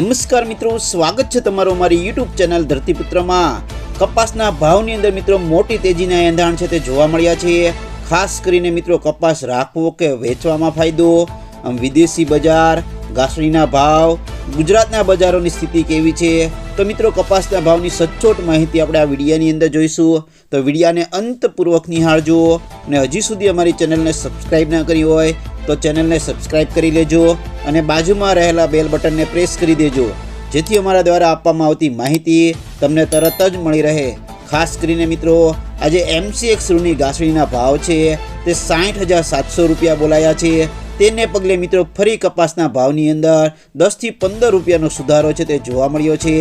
નમસ્કાર મિત્રો, સ્વાગત છે તમારું અમારી યુટ્યુબ ચેનલ ધરતીપુત્રમાં. કપાસના ભાવની અંદર મિત્રો, મોટી તેજીના એંધાણ છે તે જોવા મળ્યા છે. ખાસ કરીને મિત્રો, કપાસ રાખવો કે વેચવામાં ફાયદો? વિદેશી બજાર ઘાસડીના ભાવ, ગુજરાતના બજારોની સ્થિતિ કેવી છે? તો મિત્રો, કપાસના ભાવની સચોટ માહિતી આપણે આ વિડીયાની અંદર જોઈશું. તો વિડીયાને અંતપૂર્વક નિહાળજો અને હજી સુધી અમારી ચેનલને સબસ્ક્રાઈબ ના કરી હોય, તો ચેનલને સબસ્ક્રાઈબ કરી લેજો. અને બાજુમાં રહેલા બેલ બટનને પ્રેસ કરી દેજો. જેથી અમારા દ્વારા આપવામાં આવતી માહિતી તમને તરત જ મળી રહે. ખાસ કરીને મિત્રો, આજે એમસીએક્સ રૂની ઘાસડીના ભાવ છે તે સાઠ હજાર સાતસો રૂપિયા બોલાયા છે. તેને પગલે મિત્રો ફરી કપાસના ભાવની અંદર દસથી પંદર રૂપિયાનો સુધારો છે તે જોવા મળ્યો છે.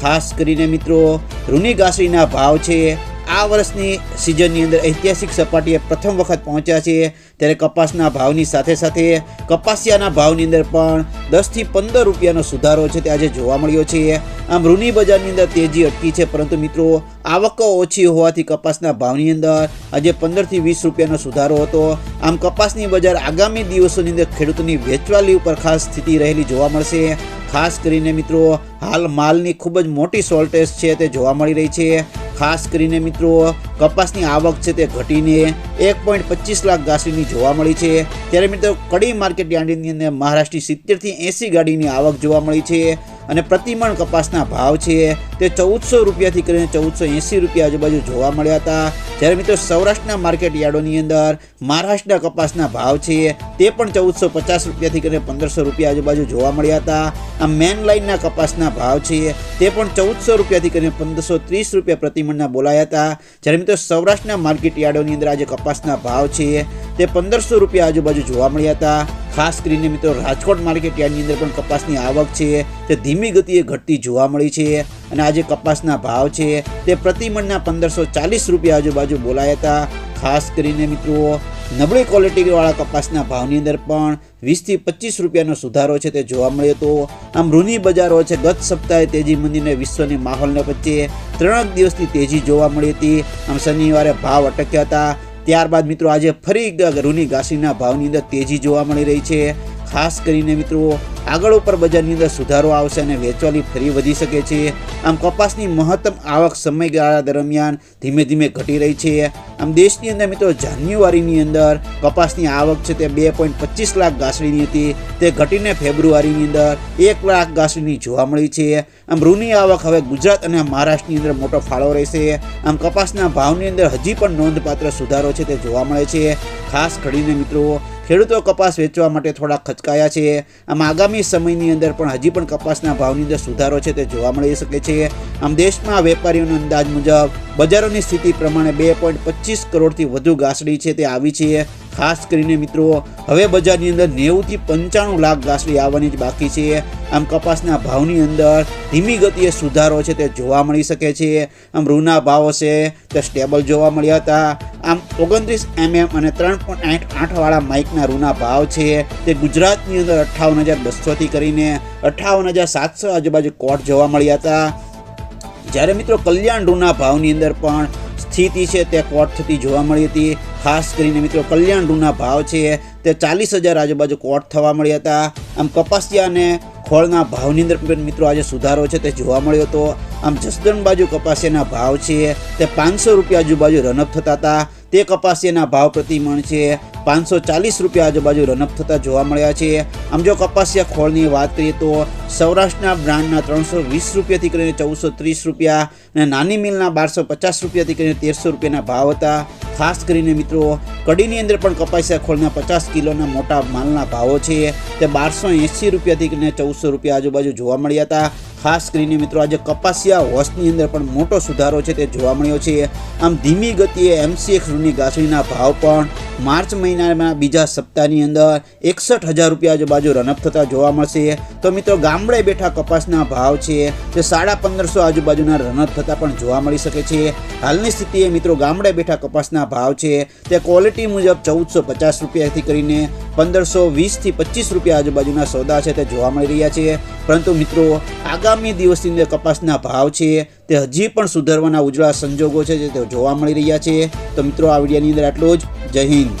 ખાસ કરીને મિત્રો, રૂની ઘાસડીના ભાવ છે આ વર્ષની સિઝનની અંદર ઐતિહાસિક સપાટીએ પ્રથમ વખત પહોંચ્યા છે ત્યારે કપાસના ભાવની સાથે સાથે કપાસિયાના ભાવની અંદર પણ દસથી પંદર રૂપિયાનો સુધારો છે તે આજે જોવા મળ્યો છે. આમ રૂની બજારની અંદર તેજી અટકી છે, પરંતુ મિત્રો, આવકો ઓછી હોવાથી કપાસના ભાવની અંદર આજે પંદરથી વીસ રૂપિયાનો સુધારો હતો. આમ કપાસની બજાર આગામી દિવસોની અંદર ખેડૂતોની વેચવાલી ઉપર ખાસ સ્થિતિ રહેલી જોવા મળશે. ખાસ કરીને મિત્રો, હાલ માલની ખૂબ જ મોટી શોર્ટેજ છે તે જોવા મળી રહી છે. ખાસ કરીને મિત્રો કપાસની આવક છે તે ઘટીને એક પોઈન્ટ પચીસ લાખ ગાસીની જોવા મળી છે. ત્યારે મિત્રો કડી માર્કેટ યાર્ડની અંદર મહારાષ્ટ્રની સિત્તેરથી એંસી ગાડીની આવક જોવા મળી છે અને પ્રતિમણ કપાસના ભાવ છે તે ચૌદસો રૂપિયાથી કરીને ચૌદસો એંસી રૂપિયા આજુબાજુ જોવા મળ્યા હતા. જ્યારે મિત્રો સૌરાષ્ટ્રના માર્કેટ યાર્ડોની અંદર મહારાષ્ટ્રના કપાસના ભાવ છે તે પણ ચૌદસો પચાસ રૂપિયાથી કરીને પંદરસો રૂપિયા આજુબાજુ જોવા મળ્યા હતા. આ મેન લાઇનના કપાસના ભાવ છે તે પણ ચૌદસો રૂપિયાથી કરીને પંદરસો ત્રીસ રૂપિયા પ્રતિમણના બોલાયા હતા. જ્યારે મિત્રો સૌરાષ્ટ્રના માર્કેટ યાર્ડોની અંદર આજે કપાસના ભાવ છે તે પંદરસો રૂપિયા આજુબાજુ જોવા મળ્યા હતા. ખાસ કરીને મિત્રો રાજકોટ માર્કેટ યાર્ડની અંદર પણ કપાસની આવક છે તે ધીમી ગતિએ ઘટતી જોવા મળી છે અને આજે કપાસના ભાવ છે તે પ્રતિમણના પંદરસો ચાલીસ રૂપિયા આજુબાજુ બોલાયા હતા. ખાસ કરીને મિત્રો નબળી ક્વોલિટીવાળા કપાસના ભાવની અંદર પણ વીસથી પચીસ રૂપિયાનો સુધારો છે તે જોવા મળ્યો હતો આમ રૂની બજારો છે ગત સપ્તાહે તેજી મંદીને વિશ્વની માહોલને વચ્ચે ત્રણ દિવસની તેજી જોવા મળી હતી. આમ શનિવારે ભાવ અટક્યા હતા. ત્યારબાદ મિત્રો આજે ફરી રૂની ઘાસીના ભાવની અંદર તેજી જોવા મળી રહી છે. ખાસ કરીને મિત્રો, આગળ ઉપર બજારની અંદર સુધારો આવશે અને વેચવાલી ફરી વધી શકે છે. આમ કપાસની મહત્તમ આવક સમયગાળા દરમિયાન ધીમે ધીમે ઘટી રહી છે. આમ દેશની અંદર મિત્રો, જાન્યુઆરીની અંદર કપાસની આવક છે તે બે પોઈન્ટ પચીસ લાખ ગાસડીની હતી. તે ઘટીને ફેબ્રુઆરીની અંદર એક લાખ ગાસડીની જોવા મળી છે. આમ રૂની આવક હવે ગુજરાત અને મહારાષ્ટ્રની અંદર મોટો ફાળો રહેશે. આમ કપાસના ભાવની અંદર હજી પણ નોંધપાત્ર સુધારો છે તે જોવા મળે છે. ખાસ કરીને મિત્રો ખેડૂતો કપાસ વેચવા માટે થોડા ખચકાયા છે. આમ આગામી સમયની અંદર પણ હજી પણ કપાસના ભાવની અંદર સુધારો છે તે જોવા મળી શકે છે. આમ દેશમાં વેપારીઓનો અંદાજ મુજબ બજારોની સ્થિતિ પ્રમાણે બે પોઈન્ટ પચીસ કરોડથી વધુ ઘાસડી છે તે આવી છે. ખાસ કરીને મિત્રો, હવે બજારની અંદર નેવુંથી પંચાણું લાખ ગાસડી આવવાની જ બાકી છે. આમ કપાસના ભાવની અંદર ધીમી ગતિએ સુધારો છે તે જોવા મળી શકે છે. આમ રૂના ભાવ છે તે સ્ટેબલ જોવા મળ્યા હતા. આમ ઓગણત્રીસ એમએમ અને ત્રણ પોઈન્ટ આઠ આઠવાળા માઇકના રૂના ભાવ છે તે ગુજરાતની અંદર અઠ્ઠાવન હજાર બસોથી કરીને અઠ્ઠાવન હજાર સાતસો આજુબાજુ કોટ જોવા મળ્યા હતા. જ્યારે મિત્રો કલ્યાણ રૂના ભાવની અંદર પણ સ્થિતિ છે તે કોટ થતી જોવા મળી હતી. ખાસ કરીને મિત્રો, કલ્યાણ રૂના ભાવ છે તે ચાલીસ હજાર આજુબાજુ કોટ થવા મળ્યા હતા. આમ કપાસિયા અને ખોળના ભાવની અંદર મિત્રો આજે સુધારો છે તે જોવા મળ્યો હતો. આમ જસદણ બાજુ કપાસિયાના ભાવ છે તે પાંચસો રૂપિયા આજુબાજુ રનઅપ થતા હતા. તે કપાસિયાના ભાવ પ્રતિમણ છે પાંચસો ચાલીસ રૂપિયા આજુબાજુ રનઅપ થતા જોવા મળ્યા છે. આમ જો કપાસિયા ખોળની વાત કરીએ તો સૌરાષ્ટ્રના બ્રાન્ડના ત્રણસો વીસ રૂપિયાથી કરીને ચૌદસો ત્રીસ રૂપિયા અને નાની મિલના બારસો પચાસ રૂપિયાથી કરીને તેરસો રૂપિયાના ભાવ હતા. ખાસ કરીને મિત્રો, કડીની અંદર પણ કપાસિયા ખોળના પચાસ કિલોના મોટા માલના ભાવો છે. તે બારસો એંસી રૂપિયાથી કરીને ચૌદસો રૂપિયા આજુબાજુ જોવા મળ્યા હતા. ખાસ કરીને મિત્રો આજે કપાસિયા હોસની અંદર પણ મોટો સુધારો છે તે જોવા મળ્યો છે. આમ ધીમી ગતિએ એમસીએક્સ રૂની ઘાસડીના ભાવ પણ માર્ચ મહિનાના બીજા સપ્તાહની અંદર એકસઠ હજાર રૂપિયા આજુબાજુ રનઅપ થતા જોવા મળશે. તો મિત્રો, ગામડે બેઠા કપાસના ભાવ છે તે સાડા પંદરસો આજુબાજુના રનઅપ થતા પણ જોવા મળી શકે છે. હાલની સ્થિતિએ મિત્રો, ગામડે બેઠા કપાસના ભાવ છે તે ક્વોલિટી મુજબ ચૌદસો પચાસ રૂપિયાથી કરીને પંદરસો વીસથી પચીસ રૂપિયા આજુબાજુના સોદા છે તે જોવા મળી રહ્યા છે. પરંતુ મિત્રો, આગામી દિવસની અંદર કપાસના ભાવ છે તે હજી પણ સુધારવાના ઉજળા સંજોગો છે તે જોવા મળી રહ્યા છે. તો મિત્રો, આ વિડીયોની અંદર આટલું જ. જય હિન્દ.